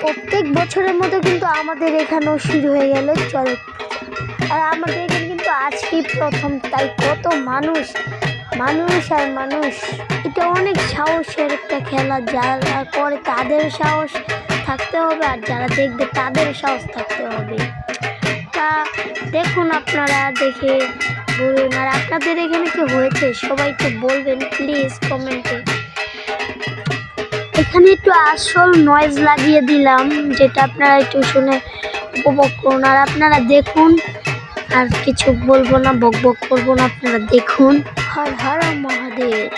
প্রত্যেক বছরের মতো কিন্তু আমাদের এখানেও শুরু হয়ে গেল চড়ক আর আমাদের এখানে কিন্তু আজকেই প্রথম, তাই কত মানুষ মানুষ আর মানুষ। এটা অনেক সাহসের একটা খেলা, যারা করে তাদের সাহস থাকতে হবে আর যারা দেখবে তাদের সাহস থাকতে হবে। তা দেখুন আপনারা, দেখে বলুন। আর আপনাদের এখানে কি হয়েছে? সবাই একটু বলবেন প্লিজ কমেন্টে এখানে একটু আসল নয়েজ লাগিয়ে দিলাম, যেটা আপনারা একটু শুনে উপভোগ করুন। আর আপনারা দেখুন, আর কিছু বলব না বক বক করব না, আপনারা দেখুন। হর হর মহাদেব।